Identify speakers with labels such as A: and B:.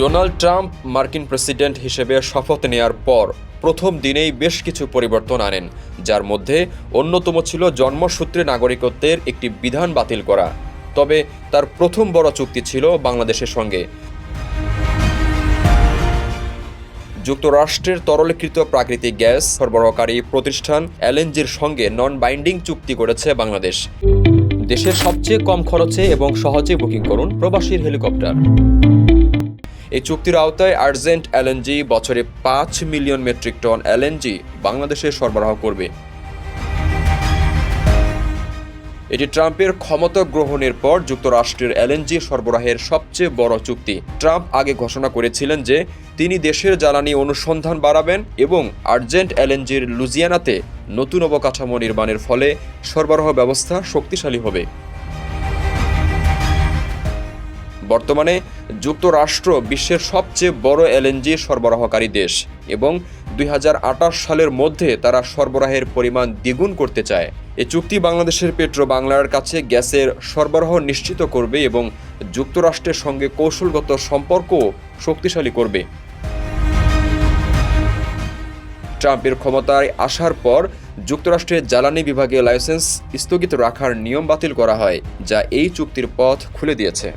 A: Donald Trump মার্কিন president হিসেবে শপথ নেয়ার পর প্রথম দিনেই বেশ কিছু পরিবর্তন আনেন, যার মধ্যে অন্যতম ছিল জন্মসূত্রে নাগরিকত্বের একটি বিধান বাতিল করা। তবে তার প্রথম বড় চুক্তি ছিল বাংলাদেশের সঙ্গে। যুক্তরাষ্ট্রের তরলীকৃত প্রাকৃতিক গ্যাস সরবরাহকারী প্রতিষ্ঠান এলএনজির সঙ্গে নন বাইন্ডিং চুক্তি করেছে বাংলাদেশ। দেশের সবচেয়ে কম খরচে এবং সহজে বুকিং করুন প্রবাসীর হেলিকপ্টার। এই চুক্তির আওতায় আর্জেন্ট এলএনজি বছরে পাঁচ মিলিয়ন মেট্রিক টন এলএনজি বাংলাদেশে সরবরাহ করবে। এটি ট্রাম্পের ক্ষমতা গ্রহণের পর যুক্তরাষ্ট্রের এলএনজি সরবরাহের সবচেয়ে বড় চুক্তি। ট্রাম্প আগে ঘোষণা করেছিলেন যে তিনি দেশের জ্বালানি অনুসন্ধান বাড়াবেন এবং আর্জেন্ট এলএনজির লুজিয়ানাতে নতুন অবকাঠামো নির্মাণের ফলে সরবরাহ ব্যবস্থা শক্তিশালী হবে। বর্তমানে যুক্তরাষ্ট্র বিশ্বের সবচেয়ে বড় এলএনজি সরবরাহকারী দেশ এবং দুই হাজার আটাশ সালের মধ্যে তারা সরবরাহের পরিমাণ দ্বিগুণ করতে চায়। এ চুক্তি বাংলাদেশের পেট্রো বাংলার কাছে গ্যাসের সরবরাহ নিশ্চিত করবে এবং যুক্তরাষ্ট্রের সঙ্গে কৌশলগত সম্পর্কও শক্তিশালী করবে। ট্রাম্পের ক্ষমতায় আসার পর যুক্তরাষ্ট্রের জ্বালানি বিভাগে লাইসেন্স স্থগিত রাখার নিয়ম বাতিল করা হয়, যা এই চুক্তির পথ খুলে দিয়েছে।